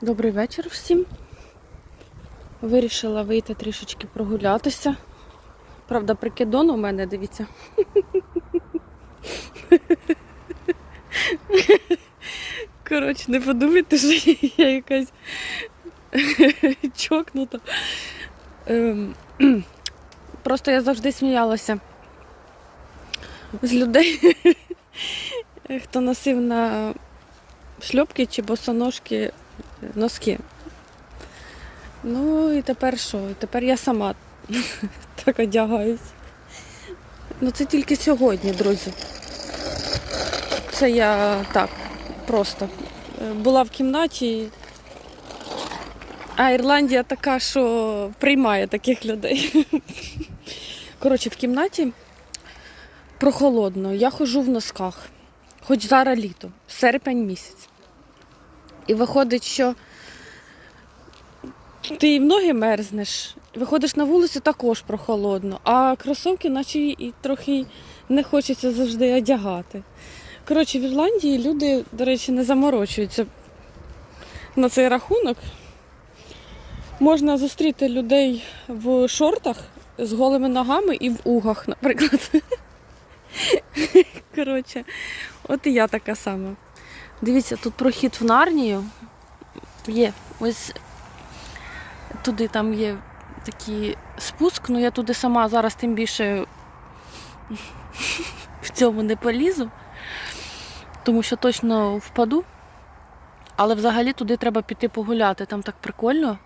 Добрий вечір всім. Вирішила вийти трішечки прогулятися. Правда, прикидон у мене, дивіться. Коротше, не подумайте, що я якась чокнута. Ем, Просто я завжди сміялася з людей, хто носив на шльопки чи босоножки носки. Ну і тепер що? Тепер я сама так одягаюсь. Ну це тільки сьогодні, друзі. Це я так, просто. Е, Була в кімнаті. А Ірландія така, що приймає таких людей. Коротше, в кімнаті прохолодно. Я ходжу в носках. Хоч зараз літо, серпень місяць. І виходить, що ти і в ноги мерзнеш, виходиш на вулицю також прохолодно, а кросовки наче і трохи не хочеться завжди одягати. Коротше, в Ірландії люди, до речі, не заморочуються на цей рахунок. Можна зустріти людей в шортах з голими ногами і в угах, наприклад. Коротше, от і я така сама. Дивіться, тут прохід в Нарнію є. Ось туди там є такий спуск, ну я туди сама зараз тим більше в цьому не полізу, тому що точно впаду. Але взагалі туди треба піти погуляти, там так прикольно.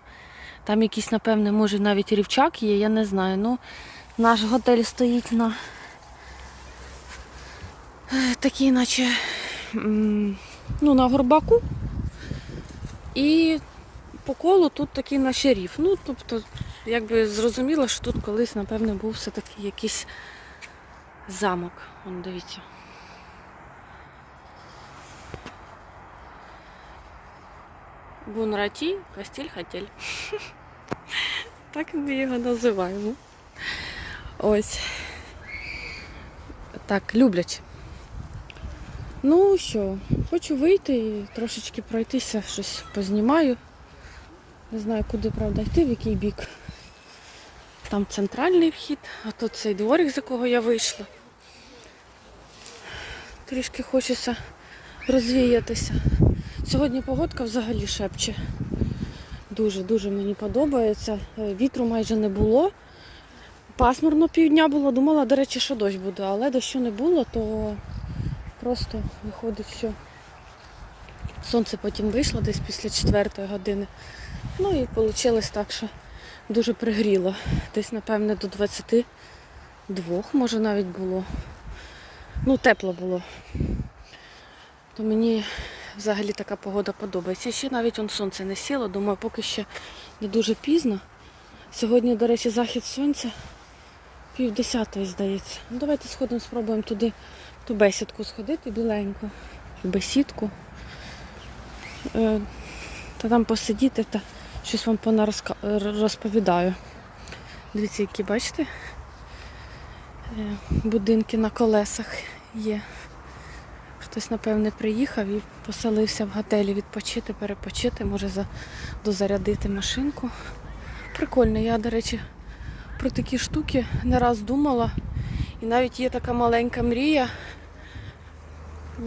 Там якийсь, напевне, може навіть рівчак є, я не знаю. Ну, наш готель стоїть на е, такий, наче ну, на горбаку. І по колу тут такий на шеріф. Ну, тобто, якби зрозуміло, що тут колись, напевне, був все-таки якийсь замок. Вон, дивіться. Бунраті, Кастіль Хотель. Так ми його називаємо. Ось. Так, любляче. Ну що, хочу вийти і трошечки пройтися, щось познімаю. Не знаю, куди правда йти, в який бік. Там центральний вхід, а тут цей дворик, з якого я вийшла. Трішки хочеться розвіятися. Сьогодні погодка взагалі шепче. Дуже-дуже мені подобається. Е, Вітру майже не було. Пасмурно півдня було. Думала, до речі, що дощ буде, але дощу не було, то просто виходить, що сонце потім вийшло десь після четвертої години. Ну і вийшло так, що дуже пригріло. Десь, напевне, до 22, може навіть було. Ну, тепло було. То мені взагалі така погода подобається. Ще навіть он сонце не сіло, думаю, поки ще не дуже пізно. Сьогодні, до речі, захід сонця пів десятої, здається. Ну, давайте сходимо, спробуємо туди ту бесідку сходити біленьку. В бесідку. Е, та там посидіти та щось вам розповідаю. Дивіться, які бачите? Е, будинки на колесах є. Хтось, напевне, приїхав і поселився в готелі відпочити, перепочити, може за... дозарядити машинку. Прикольно, я, до речі, про такі штуки не раз думала. І навіть є така маленька мрія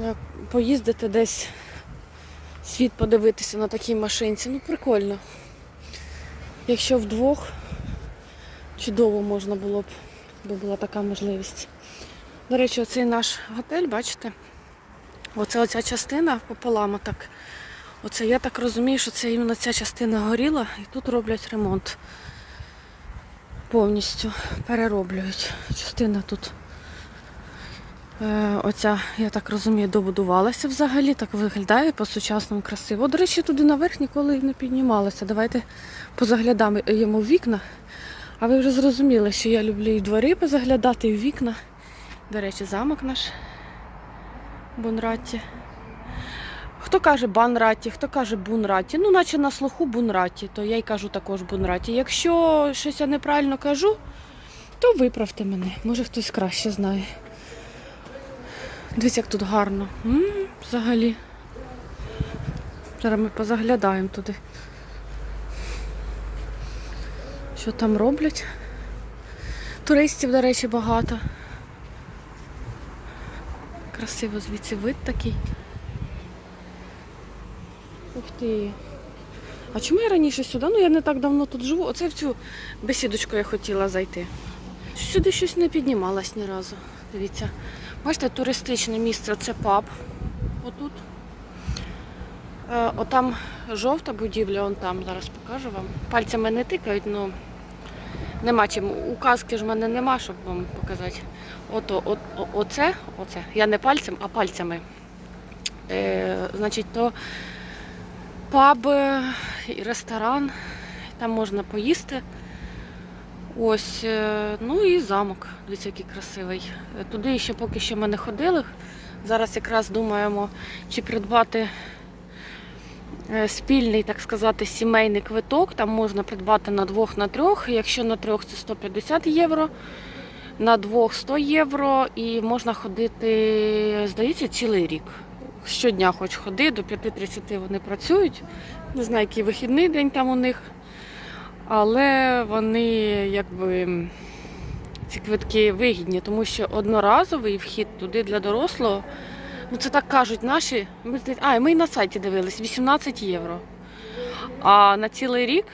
е, поїздити десь, світ подивитися на такій машинці. Ну, прикольно. Якщо вдвох, чудово можна було б, бо була така можливість. До речі, оцей наш готель, бачите? Оце оця частина пополам так. Оце я так розумію, що це іменно ця частина горіла і тут роблять ремонт. Повністю перероблюють. Частина тут. Е, оця, я так розумію, добудувалася взагалі, так виглядає по-сучасному красиво. До речі, туди наверх ніколи не піднімалася. Давайте позаглядаємо йому в вікна. А ви вже зрозуміли, що я люблю і двори позаглядати, і в вікна. До речі, замок наш. Бунраті. Хто каже Банраті, хто каже Бунраті. Ну, наче на слуху Бунраті, то я й кажу також Бунраті. Якщо щось я неправильно кажу, то виправте мене. Може хтось краще знає. Дивіться, як тут гарно. М, взагалі. Зараз ми позаглядаємо туди. Що там роблять? Туристів, до речі, багато. Красиво звідси вид такий. Ух ти. А чому я раніше сюди? Ну я не так давно тут живу. Оце в цю бесідочку я хотіла зайти. Сюди щось не піднімалась ні разу. Дивіться. Бачите, туристичне місце це паб. Отут. Е, отам жовта будівля, он там, зараз покажу вам. Пальцями не тикають, ну нема чим. Указки ж в мене нема, щоб вам показати. Ото, от, оце, оце. Я не пальцем, а пальцями. Е, значить, то паб і ресторан, там можна поїсти. Ось, е, ну і замок, дивіться, красивий. Туди ще поки що ми не ходили. Зараз якраз думаємо, чи придбати е, спільний, так сказати, сімейний квиток. Там можна придбати на двох, на трьох. Якщо на трьох це 150 євро, на двох 100 євро і можна ходити, здається, цілий рік. Щодня хоч ходи, до 5.30 вони працюють. Не знаю, який вихідний день там у них. Але вони якби ці квитки вигідні, тому що одноразовий вхід туди для дорослого, ну це так кажуть наші. А, ми і на сайті дивились, 18 євро. А на цілий рік,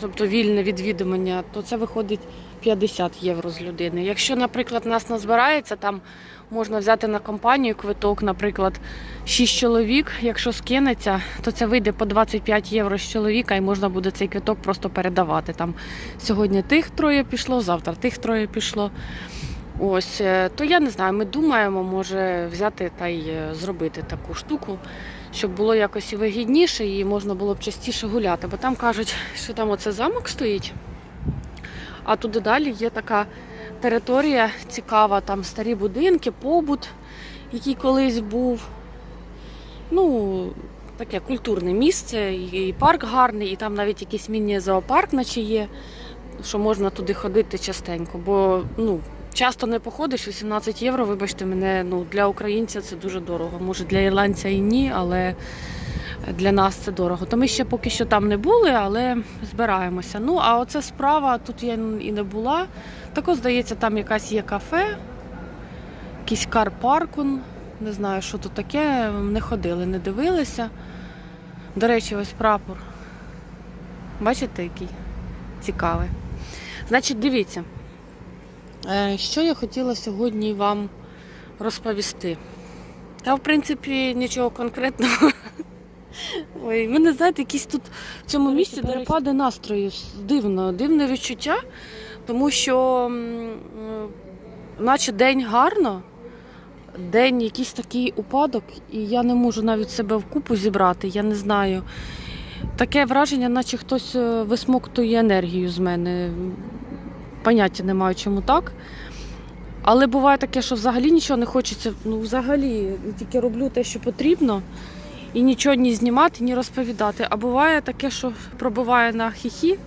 тобто вільне відвідування, то це виходить 50 євро з людини. Якщо, наприклад, нас назбирається, там можна взяти на компанію квиток, наприклад, 6 чоловік, якщо скинеться, то це вийде по 25 євро з чоловіка і можна буде цей квиток просто передавати. Там сьогодні тих троє пішло, завтра тих троє пішло. Ось, е, то я не знаю, ми думаємо, може взяти та й е, зробити таку штуку, щоб було якось і вигідніше і можна було б частіше гуляти. Бо там кажуть, що там оце замок стоїть, а туди далі є така територія цікава, там старі будинки, побут, який колись був. Ну, таке культурне місце, і парк гарний, і там навіть якийсь міні-зоопарк наче є, що можна туди ходити частенько. Бо ну, часто не походиш, 18 євро, вибачте мене, ну, для українця це дуже дорого. Може для ірландця і ні, але для нас це дорого. То ми ще поки що там не були, але збираємося. Ну, а оце справа, тут я і не була. Також, здається, там якась є кафе, якийсь кар-паркун. Не знаю, що тут таке. Не ходили, не дивилися. До речі, ось прапор. Бачите, який цікавий. Значить, дивіться, е, що я хотіла сьогодні вам розповісти. Та, в принципі, нічого конкретного. Ой, в мене, знаєте, якісь тут в цьому місці перепади настрою. Дивно, дивне відчуття, тому що наче день гарно, день якийсь такий упадок, і я не можу навіть себе вкупу зібрати, я не знаю. Таке враження, наче хтось е, висмоктує енергію з мене. Поняття не маю, чому так. Але буває таке, що взагалі нічого не хочеться. Ну, взагалі, тільки роблю те, що потрібно, і нічого ні знімати, ні розповідати. А буває таке, що пробиває на хіхі.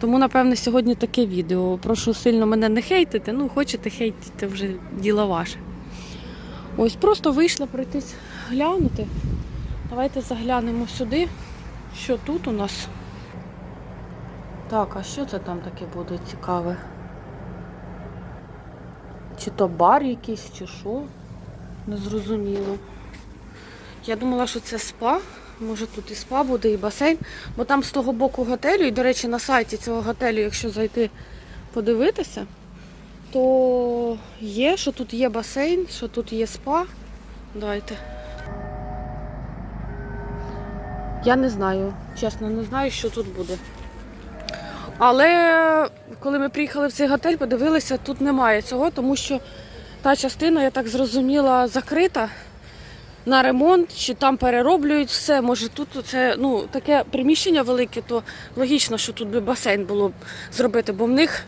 Тому, напевне, сьогодні таке відео. Прошу сильно мене не хейтити. Ну, хочете хейтити, вже діло ваше. Ось просто вийшла пройтись глянути. Давайте заглянемо сюди. Що тут у нас? Так, а що це там таке буде цікаве? Чи то бар якийсь, чи що? Незрозуміло. Я думала, що це спа. Може тут і спа буде, і басейн. Бо там з того боку готелю, і, до речі, на сайті цього готелю, якщо зайти подивитися, то є, що тут є басейн, що тут є спа. Дайте. Я не знаю, чесно, не знаю, що тут буде. Але коли ми приїхали в цей готель, подивилися, тут немає цього, тому що та частина, я так зрозуміла, закрита на ремонт, чи там перероблюють все. Може тут це ну, таке приміщення велике, то логічно, що тут би басейн було б зробити, бо в них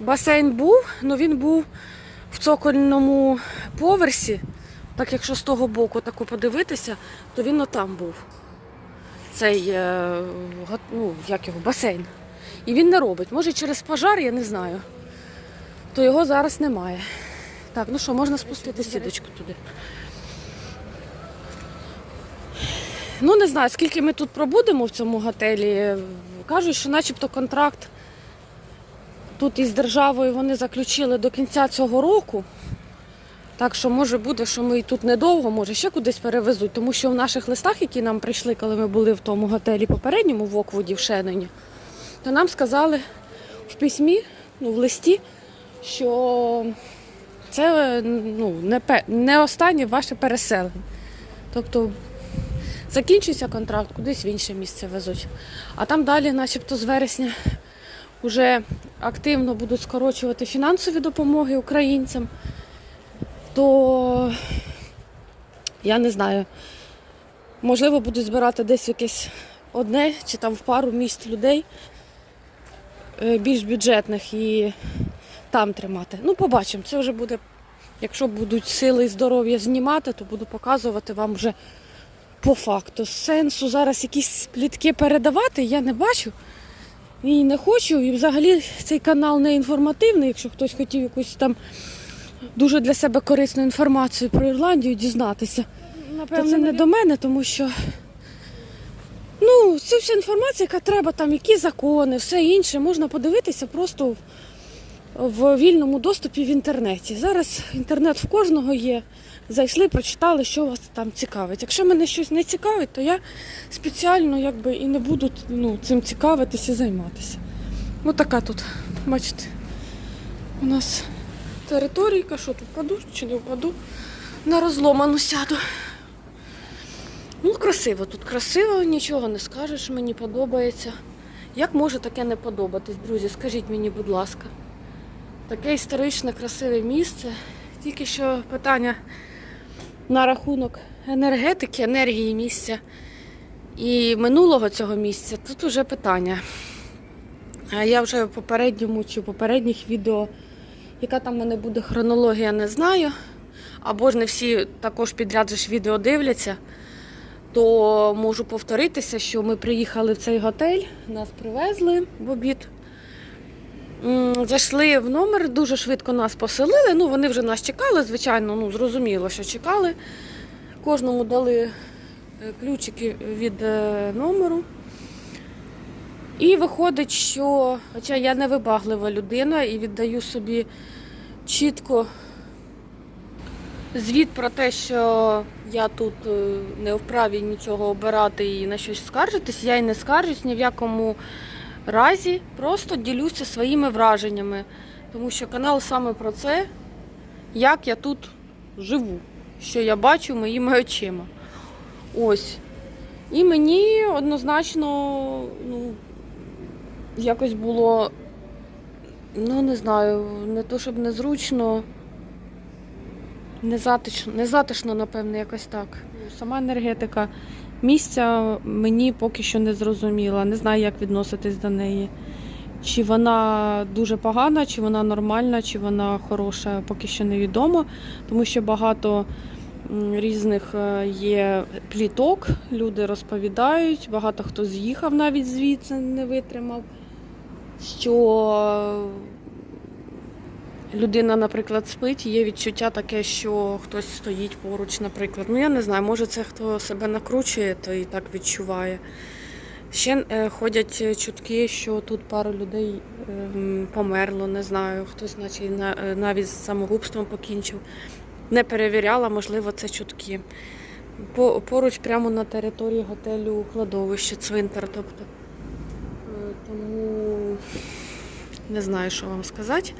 басейн був, але він був в цокольному поверсі. Так якщо з того боку таку подивитися, то він отам був. Цей е, ну, як його, басейн. І він не робить. Може через пожар, я не знаю. То його зараз немає. Так, ну що, можна спустити сіточку туди. Ну, не знаю, скільки ми тут пробудемо в цьому готелі. Кажуть, що начебто контракт тут із державою вони заключили до кінця цього року. Так що може буде, що ми і тут недовго, може ще кудись перевезуть, тому що в наших листах, які нам прийшли, коли ми були в тому готелі попередньому в Оквуді в Шенені, то нам сказали в письмі, ну, в листі, що це ну, не, не останнє ваше переселення. Тобто закінчується контракт, кудись в інше місце везуть. А там далі, начебто, з вересня вже активно будуть скорочувати фінансові допомоги українцям, то я не знаю, можливо, будуть збирати десь якесь одне чи там в пару місць людей е, більш бюджетних і там тримати. Ну, побачимо. Це вже буде, якщо будуть сили і здоров'я знімати, то буду показувати вам вже по факту. Сенсу зараз якісь плітки передавати я не бачу і не хочу. І взагалі цей канал не інформативний, якщо хтось хотів якусь там дуже для себе корисну інформацію про Ірландію дізнатися. Напевно, це не до мене, тому що ну, це вся інформація, яка треба, там, які закони, все інше, можна подивитися просто в- в вільному доступі в інтернеті. Зараз інтернет в кожного є. Зайшли, прочитали, що вас там цікавить. Якщо мене щось не цікавить, то я спеціально якби і не буду ну, цим цікавитися і займатися. Ось така тут, бачите, у нас територійка, що тут впаду чи не впаду. На розломану сяду. Ну, красиво тут, красиво, нічого не скажеш, мені подобається. Як може таке не подобатись, друзі? Скажіть мені, будь ласка. Таке історичне, красиве місце. Тільки що питання на рахунок енергетики, енергії місця і минулого цього місця. Тут уже питання. Я вже в попередньому чи в попередніх відео, яка там в мене буде хронологія, не знаю. Або ж не всі також підряд же ж відео дивляться, то можу повторитися, що ми приїхали в цей готель, нас привезли в обід. Зайшли в номер, дуже швидко нас поселили. Ну, вони вже нас чекали, звичайно, ну, зрозуміло, що чекали. Кожному дали е, ключики від е, номеру. І виходить, що, хоча я не вибаглива людина і віддаю собі чітко звіт про те, що я тут е, не вправі нічого обирати і на щось скаржитись, я й не скаржусь ні в якому разі, просто ділюся своїми враженнями. Тому що канал саме про це, як я тут живу, що я бачу моїми очима. Ось. І мені однозначно, ну, якось було, ну не знаю, не то щоб незручно, незатишно, незатишно, напевне, якось так. Сама енергетика місця мені поки що не зрозуміла. Не знаю, як відноситись до неї. Чи вона дуже погана, чи вона нормальна, чи вона хороша, поки що невідомо, тому що багато різних е, є пліток, люди розповідають, багато хто з'їхав навіть звідси, не витримав. Що людина, наприклад, спить, є відчуття таке, що хтось стоїть поруч, наприклад. Ну я не знаю, може це хто себе накручує, то і так відчуває. Ще е, ходять чутки, що тут пару людей ем, померло, не знаю, хтось наче на- е, навіть з самогубством покінчив. Не перевіряла, можливо, це чутки. По- Поруч прямо на території готелю кладовище, цвинтар. Тобто. Е, Тому не знаю, що вам сказати.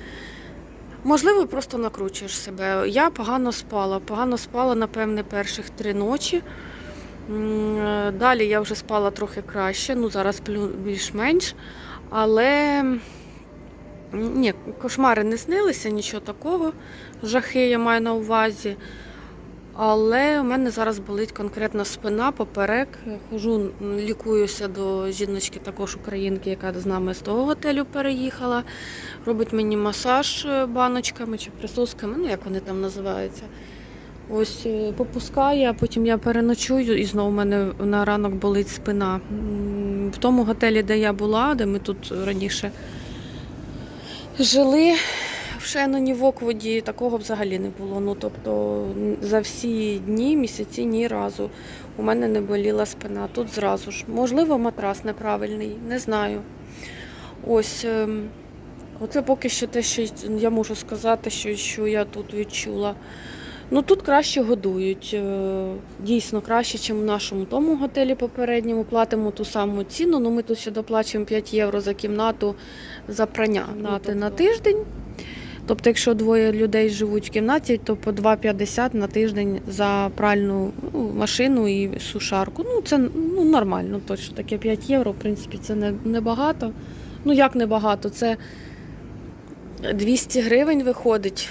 Можливо, просто накручуєш себе. Я погано спала. Погано спала, напевне, перших три ночі. Далі я вже спала трохи краще, ну зараз більш-менш. Але ні, кошмари не снилися, нічого такого. Жахи я маю на увазі. Але у мене зараз болить конкретно спина, поперек. Хожу, лікуюся до жіночки, також українки, яка з нами з того готелю переїхала. Робить мені масаж е, баночками чи присосками, ну як вони там називаються. Ось е, попускає, а потім я переночую і знову в мене на ранок болить спина. В тому готелі, де я була, де ми тут раніше жили, в Шеноні в Окводі, такого взагалі не було. Ну тобто за всі дні, місяці ні разу. у мене не боліла спина. Тут зразу ж. Можливо, матрас неправильний, не знаю. Ось. ем, Оце поки що те, що я можу сказати, що, що я тут відчула. Ну тут краще годують. е, Дійсно краще, ніж в нашому тому готелі попередньому. Платимо ту саму ціну. Ну ми тут ще доплачуємо 5 євро за кімнату за прання кімнати на тиждень. Тобто, якщо двоє людей живуть в кімнаті, то по 2,50 на тиждень за пральну ну, машину і сушарку. Ну, це ну, нормально, точно таке 5 євро, в принципі, це не, небагато. Ну, як небагато, це 200 гривень виходить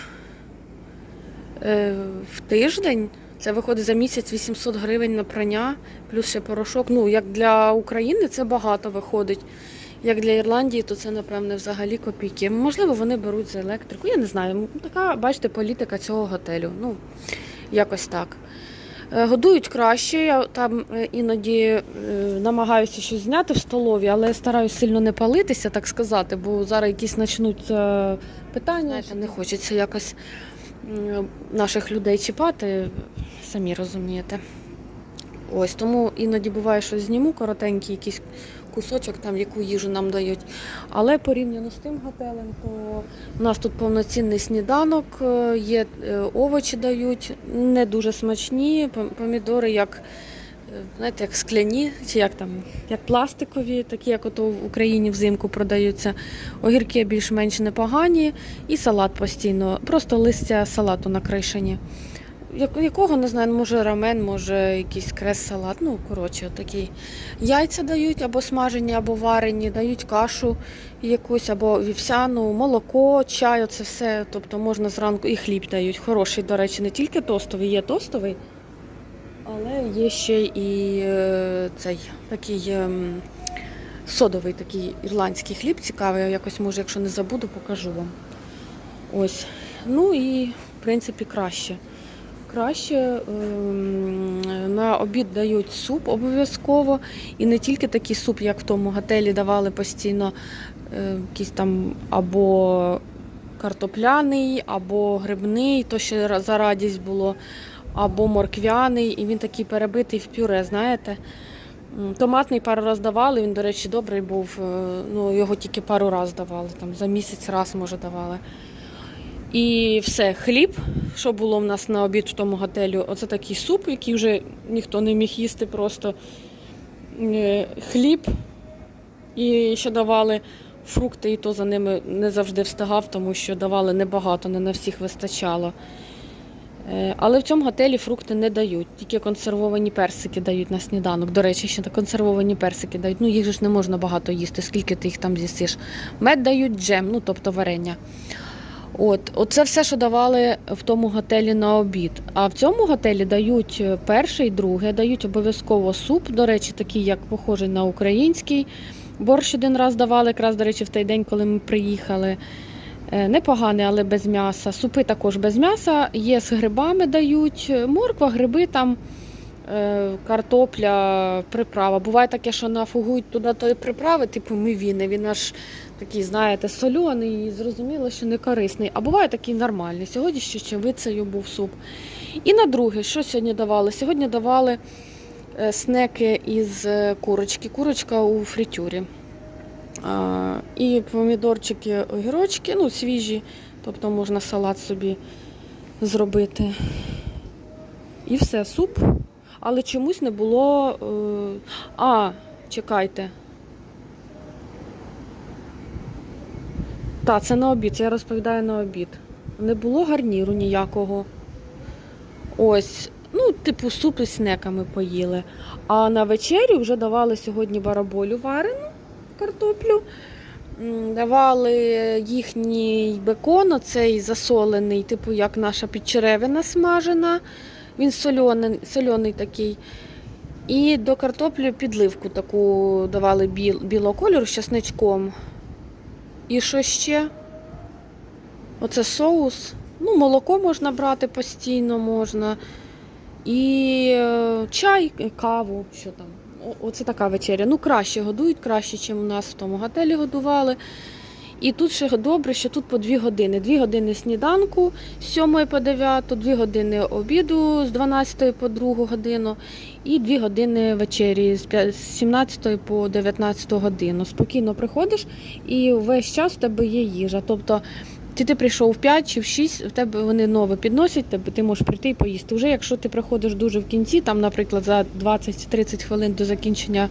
е, в тиждень. Це виходить за місяць 800 гривень на прання, плюс ще порошок. Ну, як для України це багато виходить. Як для Ірландії, то це, напевне, взагалі копійки. Можливо, вони беруть за електрику. Я не знаю. Така, бачите, політика цього готелю. Ну, якось так. Е, Годують краще. Я там е, іноді е, намагаюся щось зняти в столові, але я стараюся сильно не палитися, так сказати, бо зараз якісь почнуться питання. Знаєте, не хочеться якось наших людей чіпати, самі розумієте. Ось тому іноді буває, що зніму коротенький якийсь кусочок, там яку їжу нам дають. Але порівняно з тим готелем, то у нас тут повноцінний сніданок, е, є е, овочі дають, не дуже смачні, помідори як. е, Знаєте, як скляні, чи як там, як пластикові, такі, як ото в Україні взимку продаються. Огірки більш-менш непогані, і салат постійно. Просто листя салату накришені. Як- Якого не знаю, може рамен, може якийсь крес-салат. Ну, коротше, такий. Яйця дають або смажені, або варені, дають кашу якусь, або вівсяну, молоко, чай, оце все. Тобто можна зранку і хліб дають. Хороший, до речі, не тільки тостовий, є тостовий, але є ще і е, цей такий ем, содовий такий ірландський хліб цікавий. Якось, може, якщо не забуду, покажу вам. Ось. Ну і в принципі краще. Краще ем, на обід дають суп обов'язково. І не тільки такий суп, як в тому готелі давали постійно е, якийсь там або картопляний, або грибний, то ще за радість було, або морквяний, і він такий перебитий в пюре, знаєте. Томатний пару раз давали, він, до речі, добрий був. е, Ну, його тільки пару раз давали, там за місяць раз, може, давали. І все, хліб, що було в нас на обід в тому готелю, оце такий суп, який вже ніхто не міг їсти просто Е, хліб. І ще давали фрукти, і то за ними не завжди встигав, тому що давали небагато, не на всіх вистачало. Е, Але в цьому готелі фрукти не дають, тільки консервовані персики дають на сніданок. До речі, ще консервовані персики дають. Ну, їх ж не можна багато їсти, скільки ти їх там з'їсиш. Мед дають джем, ну тобто варення. От, оце все, що давали в тому готелі на обід. А в цьому готелі дають е, перше і друге, дають обов'язково суп, до речі, такий, як похожий на український. Борщ один раз давали, якраз, до речі, в той день, коли ми приїхали. Е, Непоганий, але без м'яса. Супи також без м'яса. Є з грибами дають. Морква, гриби там, картопля, приправа. Буває таке, що нафугують туди тої приправи, типу мивіни. Він аж такий, знаєте, сольоний і зрозуміло, що не корисний. А буває такий нормальний. Сьогодні ще чевицею був суп. І на друге, що сьогодні давали? Сьогодні давали е, снеки із е, курочки. Курочка у фритюрі. І помідорчики, огірочки, ну, свіжі, тобто можна салат собі зробити. І все, суп. Але чомусь не було. е, А, чекайте. Так, це на обід, це я розповідаю на обід. Не було гарніру ніякого. Ось, ну, типу, суп із снеками поїли. А на вечерю вже давали сьогодні бараболю варену картоплю. Давали їхній бекон, оцей засолений, типу як наша підчеревина смажена. Він сольоний, сольоний такий. І до картоплі підливку таку давали біл, білого кольору з часничком. І що ще? Оце соус. Ну, молоко можна брати постійно можна. І е, чай, і каву. Що там? Оце така вечеря. Ну, краще годують, краще, ніж у нас в тому готелі годували. І тут ще добре, що тут по 2 години. 2 години сніданку з 7 по 9, 2 години обіду з 12 по 2 годину і 2 години вечері з п'я- з 17 по 19 годину. Спокійно приходиш і весь час в тебе є їжа. Тобто чи ти прийшов в 5 чи в 6, в тебе вони нове підносять, тебе ти можеш прийти і поїсти. Вже якщо ти приходиш дуже в кінці, там, наприклад, за 20-30 хвилин до закінчення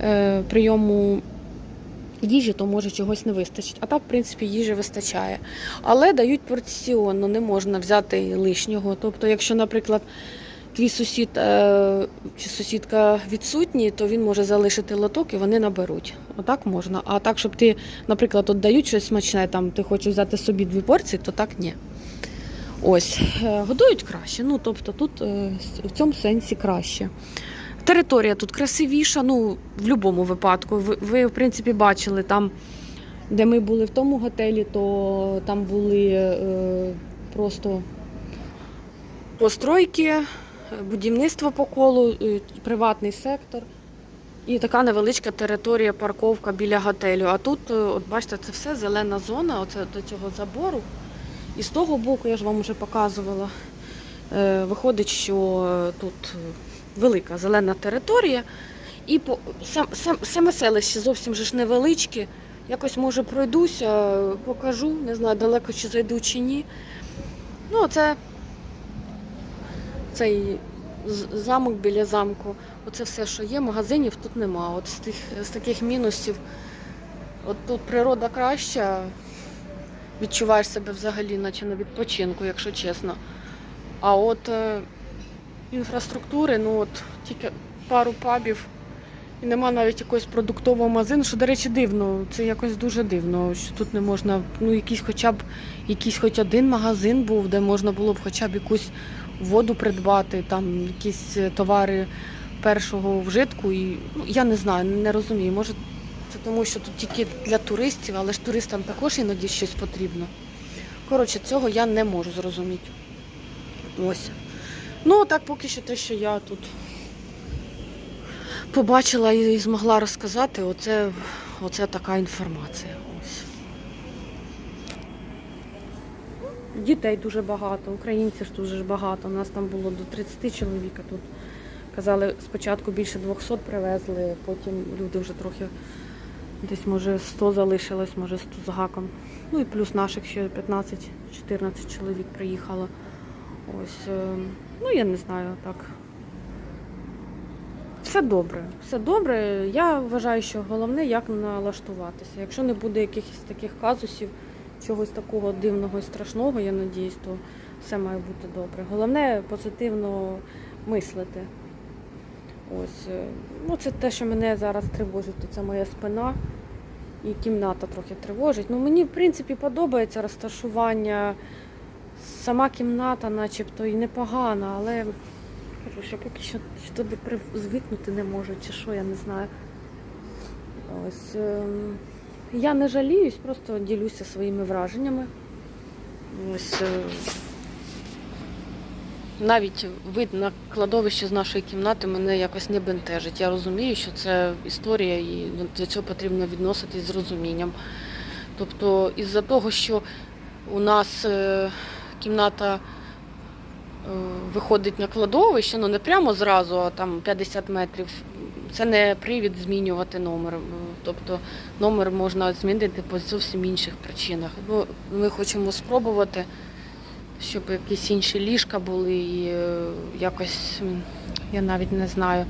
е, прийому їжі, то може чогось не вистачить. А так, в принципі, їжі вистачає. Але дають порціонно, не можна взяти лишнього. Тобто, якщо, наприклад, твій сусід е, чи сусідка відсутні, то він може залишити лоток і вони наберуть. Отак можна. А так, щоб ти, наприклад, от дають щось смачне, там ти хочеш взяти собі дві порції, то так ні. Ось, е, годують краще. Ну, тобто тут е, в цьому сенсі краще. Територія тут красивіша, ну, в будь-якому випадку. Ви, ви, в принципі, бачили там, де ми були в тому готелі, то там були е, просто постройки, будівництво по колу, е, приватний сектор. І така невеличка територія, парковка біля готелю. А тут, е, от бачите, це все зелена зона, оце до цього забору. І з того боку, я ж вам вже показувала, е, виходить, що е, тут велика зелена територія. І по, сам, сам, саме селище зовсім ж невеличке. Якось може пройдуся, покажу, не знаю, далеко чи зайду чи ні. Ну, це цей замок біля замку. Оце все, що є, магазинів тут нема. От з, тих, з таких мінусів. От тут природа краща, відчуваєш себе взагалі, наче на відпочинку, якщо чесно. А от е, інфраструктури, ну от тільки пару пабів. І нема навіть якогось продуктового магазину, що, до речі, дивно. Це якось дуже дивно, що тут не можна, ну, якийсь хоча б якийсь хоч один магазин був, де можна було б хоча б якусь воду придбати, там якісь е, товари першого вжитку. І, ну, я не знаю, не розумію. Може, це тому, що тут тільки для туристів, але ж туристам також іноді щось потрібно. Коротше, цього я не можу зрозуміти. Ось. Ну, так поки що те, що я тут побачила і змогла розказати, оце, оце така інформація. Ось. Дітей дуже багато, українців ж дуже багато. У нас там було до 30 чоловік, а тут казали, спочатку більше 200 привезли, потім люди вже трохи десь, може, 100 залишилось, може 100 з гаком. Ну і плюс наших ще 15-14 чоловік приїхало. Ось, е, ну я не знаю, так. Все добре, все добре. Я вважаю, що головне як налаштуватися. Якщо не буде якихось таких казусів, чогось такого дивного і страшного, я надіюсь, то все має бути добре. Головне позитивно мислити. Ось, е, ну це те, що мене зараз тривожить, це моя спина і кімната трохи тривожить. Ну мені в принципі подобається розташування. Сама кімната, начебто, і непогана, але що поки що туди звикнути не можу, чи що, я не знаю. Ось. ем, Я не жаліюсь, просто ділюся своїми враженнями. Ось. е, Навіть вид на кладовище з нашої кімнати мене якось не бентежить. Я розумію, що це історія, і до цього потрібно відноситись з розумінням. Тобто, із-за того, що у нас е, кімната е, виходить на кладовище, ну не прямо зразу, а там 50 метрів. Це не привід змінювати номер. Е, Тобто номер можна змінити по зовсім інших причинах. Ну, ми хочемо спробувати, щоб якісь інші ліжка були і е, якось, я навіть не знаю.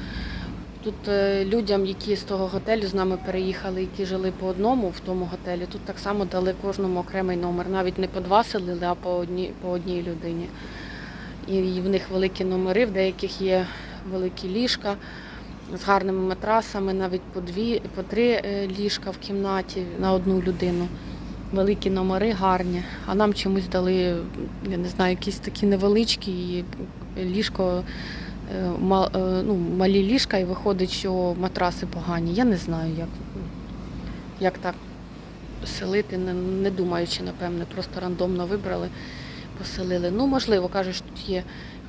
Тут е, людям, які з того готелю з нами переїхали, які жили по одному в тому готелі, тут так само дали кожному окремий номер. Навіть не по два селили, а по одній, по одній людині. І, в них великі номери, в деяких є великі ліжка з гарними матрасами, навіть по дві, по три е, ліжка в кімнаті на одну людину. Великі номери гарні, а нам чомусь дали, я не знаю, якісь такі невеличкі і ліжко ну, малі ліжка, і виходить, що матраси погані. Я не знаю, як, як так селити, не, не думаючи, напевне, просто рандомно вибрали, поселили. Ну, можливо, кажуть, що тут є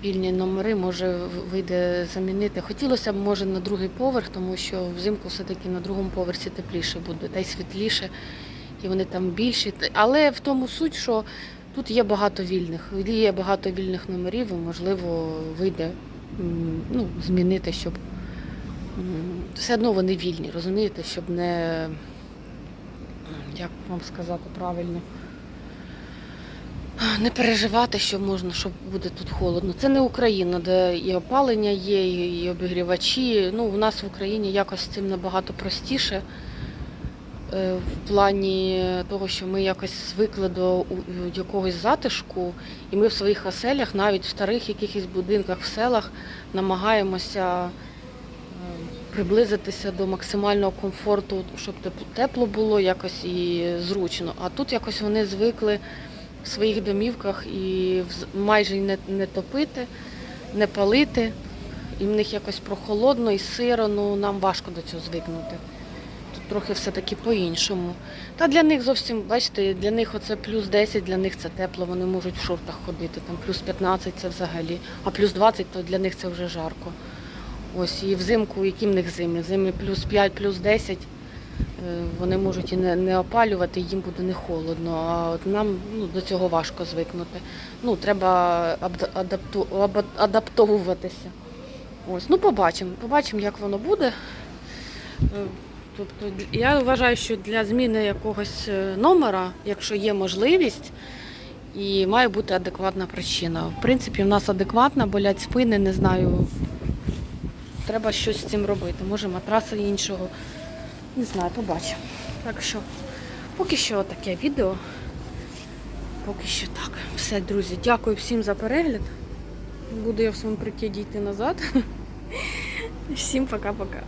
вільні номери, може вийде замінити. Хотілося б, може, на другий поверх, тому що взимку все-таки на другому поверсі тепліше буде, та й світліше. і вони там більші. Але в тому суть, що тут є багато вільних. Є багато вільних номерів, і можливо вийде ну, змінити, щоб все одно вони вільні, розумієте, щоб не як вам сказати правильно. Не переживати, що можна, що буде тут холодно. Це не Україна, де і опалення є, і обігрівачі. Ну, у нас в Україні якось з цим набагато простіше. Е, В плані того, що ми якось звикли до якогось затишку, і ми в своїх оселях, навіть в старих якихось будинках в селах, намагаємося е, приблизитися до максимального комфорту, щоб тепло було якось і зручно. А тут якось вони звикли в своїх домівках і майже не, не топити, не палити. І в них якось прохолодно і сиро, ну нам важко до цього звикнути. Трохи все-таки по-іншому. Та для них зовсім, бачите, для них оце плюс 10, для них це тепло, вони можуть в шортах ходити, там плюс 15 це взагалі, а плюс 20 то для них це вже жарко. Ось і взимку, які в них зими? Зими плюс 5, плюс 10. е, Вони можуть і не, не опалювати, їм буде не холодно. А от нам ну, до цього важко звикнути. Ну, треба адаптовуватися. Ось, ну побачимо. Побачимо, як воно буде. Тобто я вважаю, що для зміни якогось е, номера, якщо є можливість, і має бути адекватна причина. В принципі, в нас адекватна, болять спини, не знаю. Треба щось з цим робити. Може матраси іншого. Не знаю, побачимо. Так що, поки що таке відео. Поки що так. Все, друзі, дякую всім за перегляд. Буду я в своєму прикиді йти назад. Всім пока-пока.